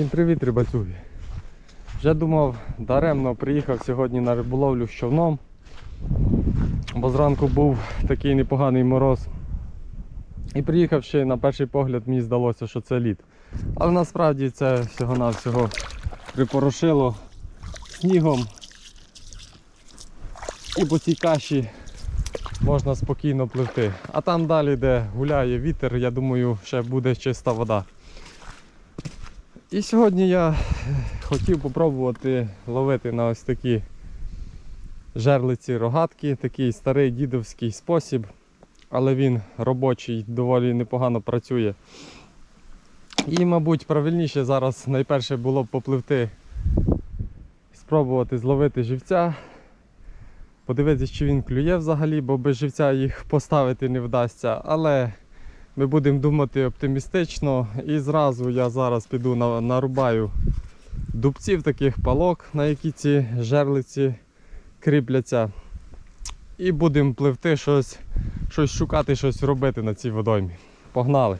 Всім привіт, рибацюги. Вже думав, даремно приїхав сьогодні на риболовлю з човном, бо зранку був такий непоганий мороз. І приїхавши на перший погляд, мені здалося, що це лід. Але насправді це всього-навсього припорошило снігом. І по цій каші можна спокійно пливти. А там далі, де гуляє вітер, я думаю, ще буде чиста вода. І сьогодні я хотів попробувати ловити на ось такі жерлиці рогатки, такий старий дідовський спосіб, але він робочий, доволі непогано працює. І, мабуть, правильніше зараз найперше було б попливти, спробувати зловити живця, подивитися, чи він клює взагалі, бо без живця їх поставити не вдасться. Але ми будемо думати оптимістично і зразу я зараз піду на, нарубаю дубців таких палок, на які ці жерлиці кріпляться. І будемо пливти щось, щось шукати, щось робити на цій водоймі. Погнали!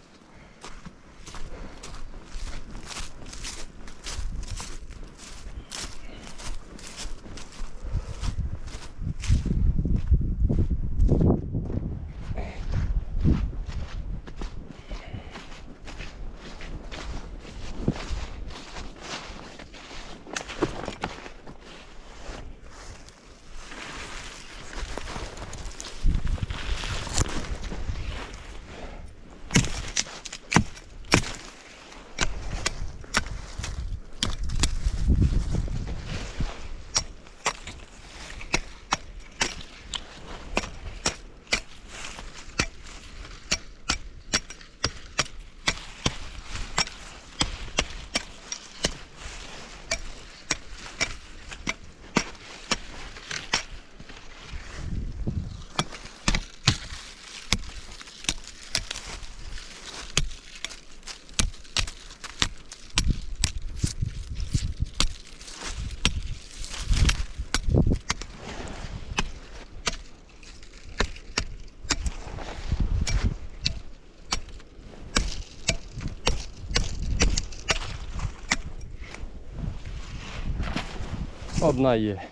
Одна є.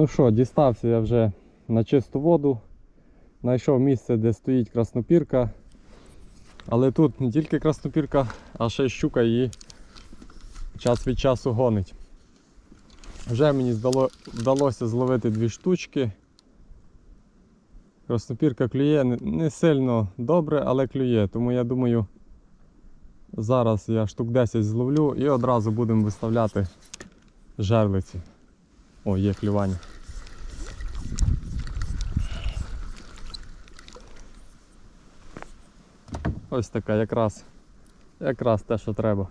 Ну що, дістався я вже на чисту воду. Знайшов місце, де стоїть краснопірка. Але тут не тільки краснопірка, а ще й щука її час від часу гонить. Вже мені здало, вдалося зловити дві штучки. Краснопірка клює не, сильно добре, але клює. Тому я думаю, зараз я штук 10 зловлю і одразу будемо виставляти жерлиці. О, є клювання. Ось така якраз, якраз те, що треба.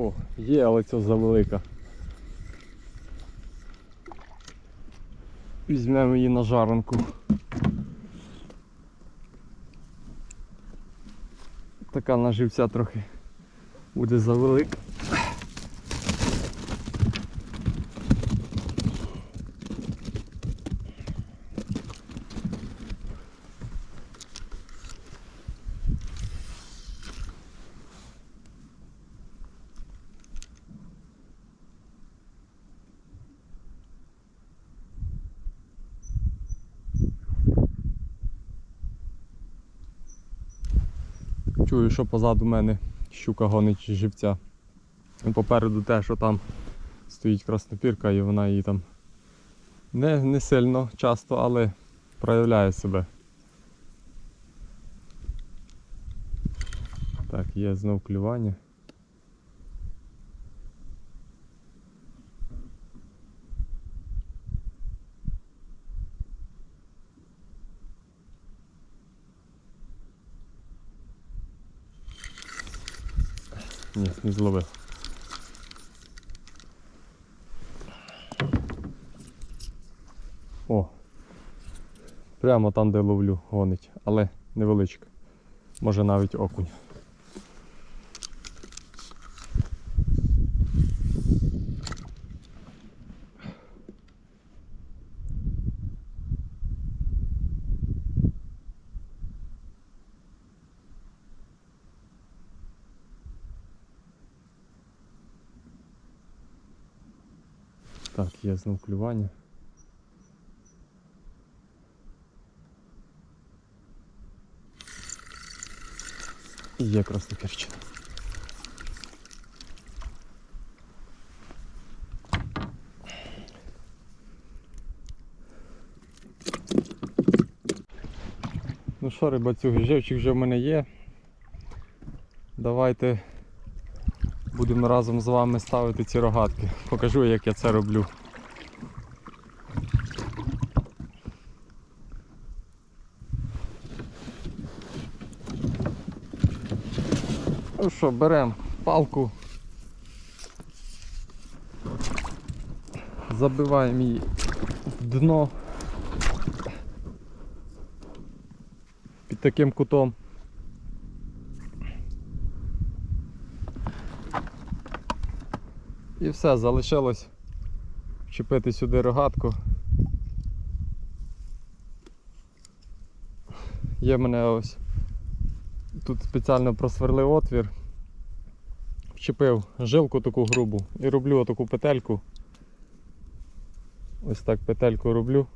О, є, але це завелика. Візьмемо її на жаранку. Така наживця трохи буде завелика. Чую, що позаду мене щука гонить живця. І попереду те, що там стоїть краснопірка і вона її там не, не сильно часто, але проявляє себе. Так, є знов клювання. Ні, не зловив. О! Прямо там, де ловлю, гонить, але невеличка. Може навіть окунь. Так, є знов клювання. І є краснокірчина. Ну що, рибацюги, живчик вже в мене є. Давайте будемо разом з вами ставити ці рогатки. Покажу, як я це роблю. Ну що, беремо палку, забиваємо її в дно під таким кутом. І все, залишилось вчепити сюди рогатку. Є в мене ось тут спеціально просверлив отвір, вчепив жилку таку грубу і роблю таку петельку. Ось так петельку роблю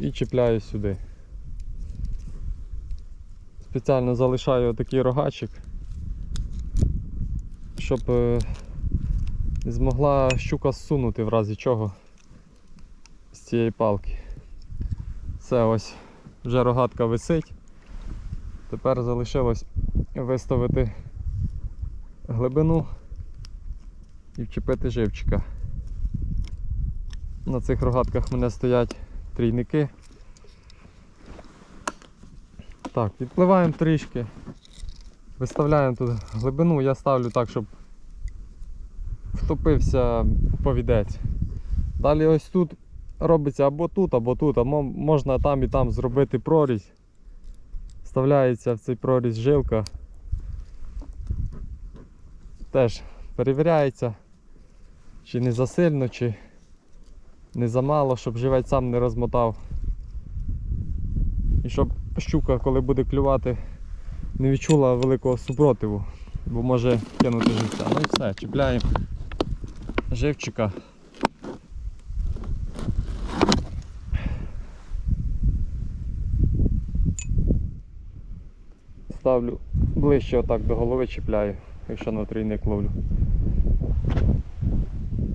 і чіпляю сюди. Спеціально залишаю такий рогачик, щоб е, змогла щука зсунути в разі чого з цієї палки. Все ось вже рогатка висить. Тепер залишилось виставити глибину і вчепити живчика. На цих рогатках мене стоять трійники. Так, відпливаємо трішки, виставляємо тут глибину, я ставлю так, щоб втопився повідець. Далі ось тут робиться або тут, або тут, а можна там і там зробити прорізь. Вставляється в цей прорізь жилка. Теж перевіряється, чи не засильно, чи не замало, щоб живець сам не розмотав. І щоб щука, коли буде клювати, не відчула великого супротиву, бо може кинути живця. Ну і все, чіпляємо живчика. Ставлю ближче отак до голови чіпляю, якщо на трійник ловлю.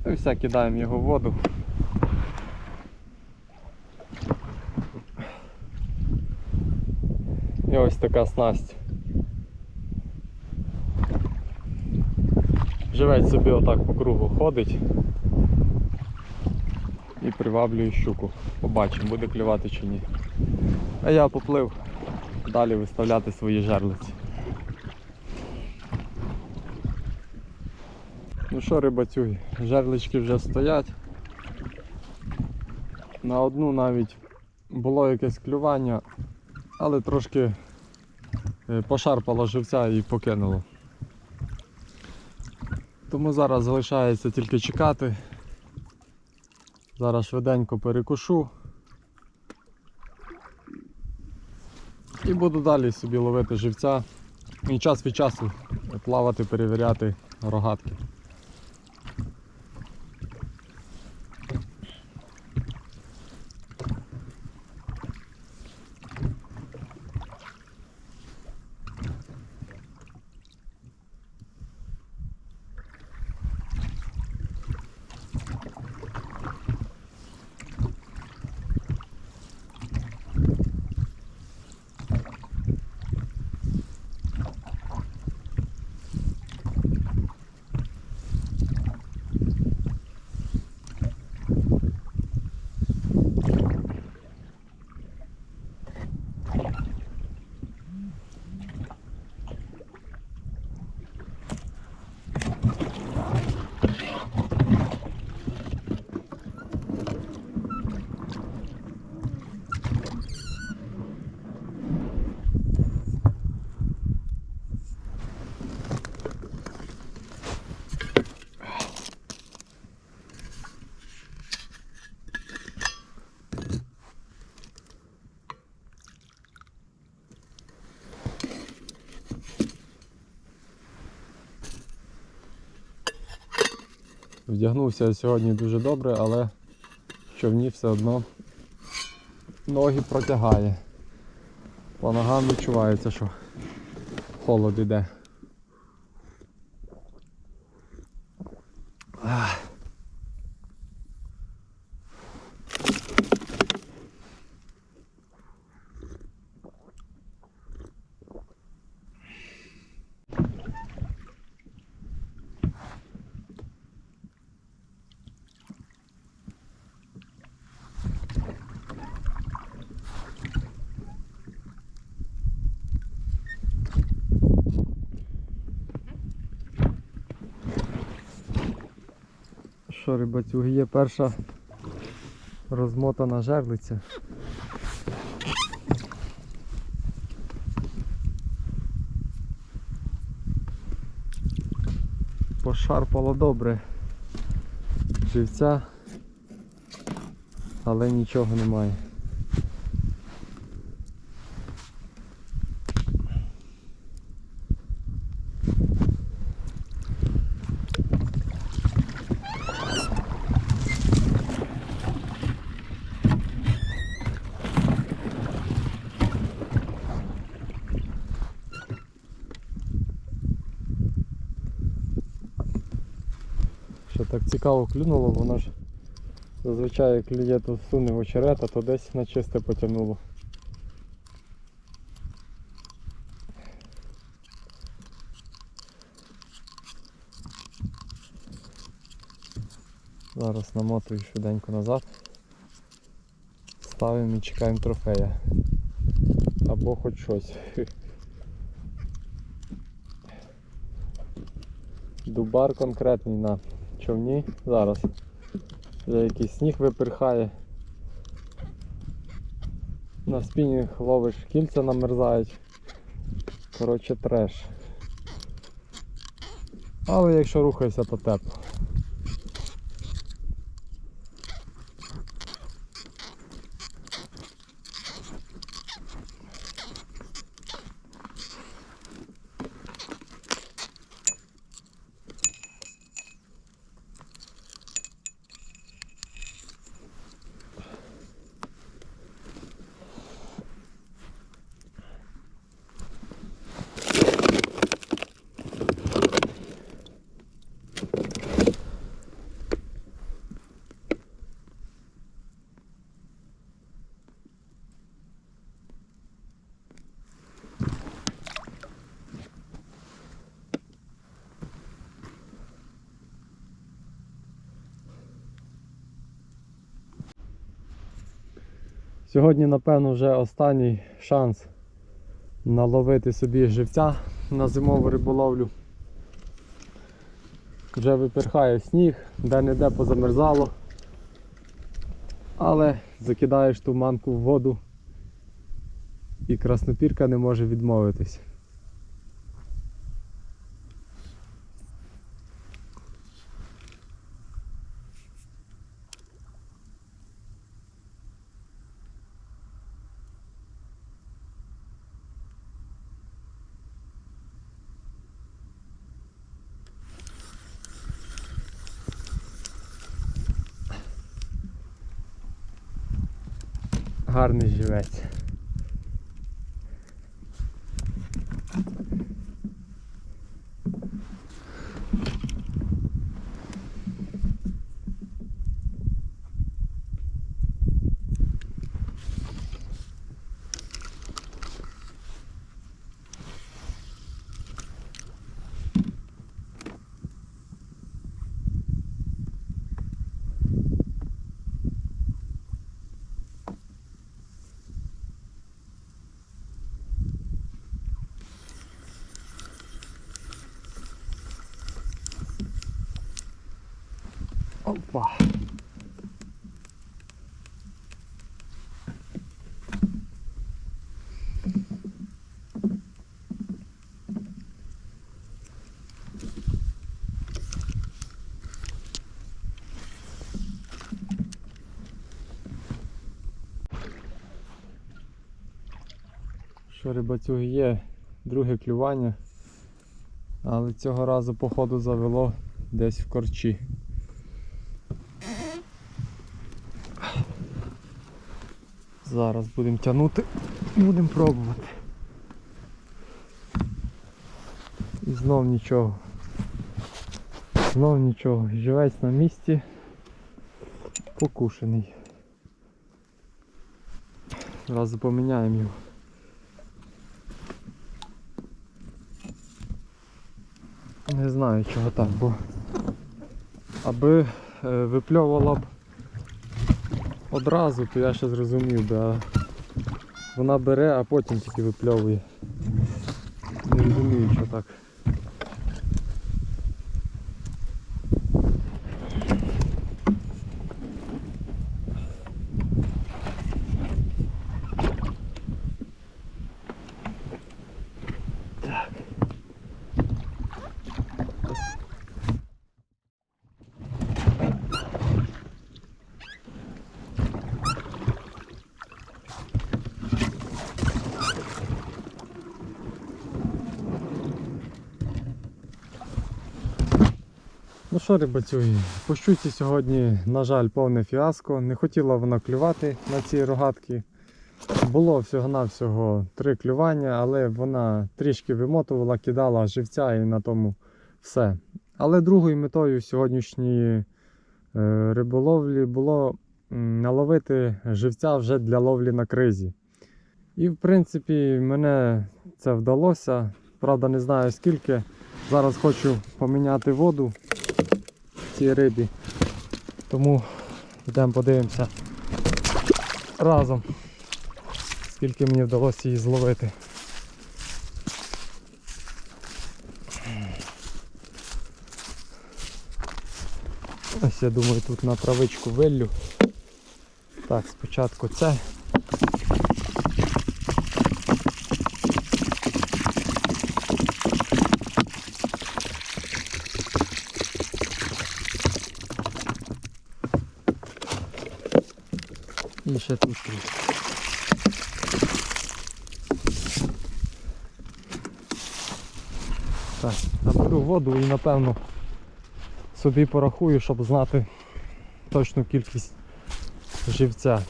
І все, кидаємо його в воду. І ось така снасть. Живець собі отак по кругу ходить і приваблює щуку. Побачимо, буде клювати чи ні. А я поплив далі виставляти свої жерлиці. Ну що, рибацюги, жерлички вже стоять. На одну навіть було якесь клювання, але трошки е, пошарпало живця і покинуло. Тому зараз залишається тільки чекати. Зараз швиденько перекушу. І буду далі собі ловити живця і час від часу плавати, перевіряти рогатки. Вдягнувся сьогодні дуже добре, але в човні все одно ноги протягає. По ногам відчувається, що холод іде. Що, рибацюги, є перша розмотана жерлиця. Пошарпало добре живця, але нічого немає. Що так цікаво клюнуло, воно ж зазвичай як клює, то суне в очерет, а то десь на чисте потягнуло. Зараз намотую швиденько назад. Ставимо і чекаємо трофея. Або хоч щось. Дубар конкретний на човні. Зараз вже якийсь сніг випирхає. На спінінг ловиш кільця намерзають. Коротше треш. Але якщо рухаєшся, то тепло. Сьогодні, напевно, вже останній шанс наловити собі живця на зимову риболовлю. Вже виперхає сніг, де-не-де позамерзало. Але закидаєш ту манку в воду і краснопірка не може відмовитись. Evet. Опа. Що рибацюги є, друге клювання, але цього разу походу завело десь в корчі. Зараз будемо тягнути, будемо пробувати. І знов нічого. Знов нічого. Живець на місці покушений. Зразу поміняємо його. Не знаю чого так, бо аби е, випльовувала б одразу, то я ще зрозумів би, вона бере, а потім тільки випльовує. Не розумію, що. Так. Що, рибацюги, по сьогодні, на жаль, повне фіаско. Не хотіла вона клювати на ці рогатки. Було всього-навсього три клювання, але вона трішки вимотувала, кидала живця і на тому все. Але другою метою сьогоднішньої е, риболовлі було наловити живця вже для ловлі на кризі. І в принципі мене це вдалося. Правда, не знаю скільки. Зараз хочу поміняти воду цій рибі. Тому йдемо подивимося разом, скільки мені вдалося її зловити. Ось я думаю тут на травичку виллю. Так, спочатку це. І ще тут. Так, наберу воду і напевно собі порахую, щоб знати точну кількість живця.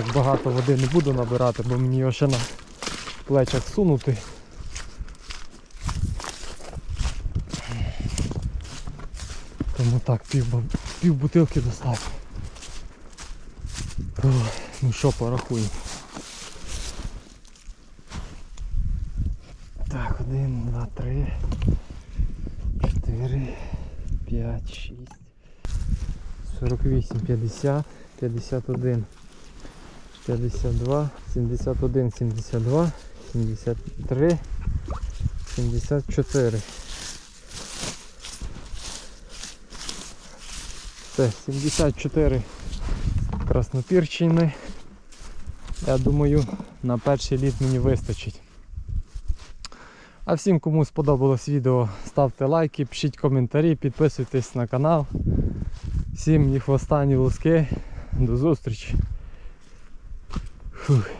Так, багато води не буду набирати, бо мені його ще на плечах сунути. Тому так, пів, пів бутилки. Ох, Ну що, порахуємо. Так, один, два, три, чотири, п'ять, шість. 48, 50, 51, 52, 71, 72, 73, 74. Це 74 краснопірчини. Я думаю, на перший літ мені вистачить. А всім, кому сподобалось відео, ставте лайки, пишіть коментарі, підписуйтесь на канал. Всім ні хвоста, ні луски. До зустрічі. Whew.